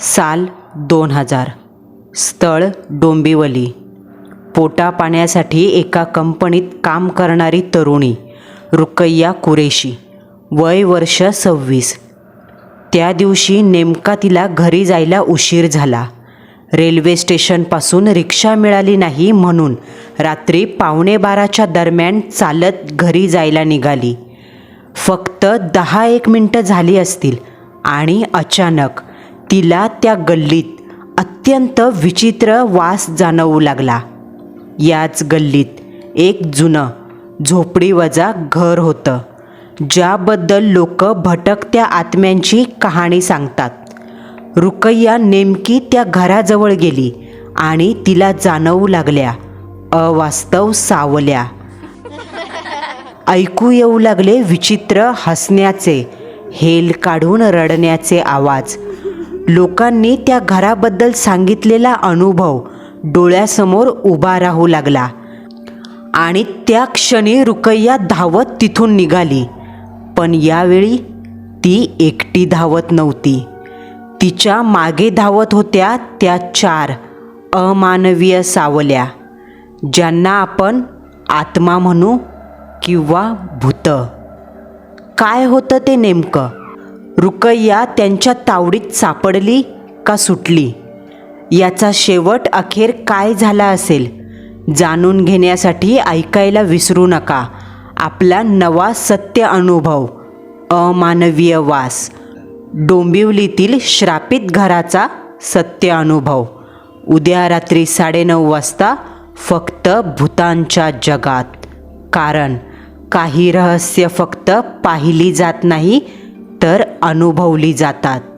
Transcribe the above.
साल दोन हजार. स्थळ डोंबिवली. पोटा पाण्यासाठी एका कंपनीत काम करणारी तरुणी रुकैया कुरेशी वय वर्ष सव्वीस. त्या दिवशी नेमका तिला घरी जायला उशीर झाला. रेल्वे स्टेशनपासून रिक्षा मिळाली नाही म्हणून रात्री पावणे बाराच्या दरम्यान चालत घरी जायला निघाली. फक्त दहा एक मिनटं झाली असतील आणि अचानक तिला त्या गल्लीत अत्यंत विचित्र वास जाणवू लागला. याच गल्लीत एक जुनं झोपडीवजा घर होतं ज्याबद्दल लोक भटकत्या आत्म्यांची कहाणी सांगतात. रुकैया नेमकी त्या घराजवळ गेली आणि तिला जाणवू लागल्या अवास्तव सावल्या. ऐकू येऊ लागले विचित्र हसण्याचे हेल काढून रडण्याचे आवाज लोकांनी त्या घराबद्दल सांगितलेला अनुभव डोळ्यासमोर उभा राहू लागला. आणि त्या क्षणी रुकैया धावत तिथून निघाली. पण यावेळी ती एकटी धावत नव्हती. तिच्यामागे धावत होत्या त्या चार अमानवीय सावल्या ज्यांना आपण आत्मा म्हणू किंवा भूत. काय होतं ते नेमकं? रुकैया त्यांच्या तावडीत सापडली का सुटली? याचा शेवट अखेर काय झाला असेल? जाणून घेण्यासाठी ऐकायला विसरू नका. आपला नवा सत्य अनुभव अमानवीय वास. डोंबिवलीतील श्रापित घराचा सत्य अनुभव. उद्या रात्री साडेनऊ वाजता फक्त भूतांच्या जगात. कारण काही रहस्य फक्त पाहिली जात नाही तर अनुभवली जातात.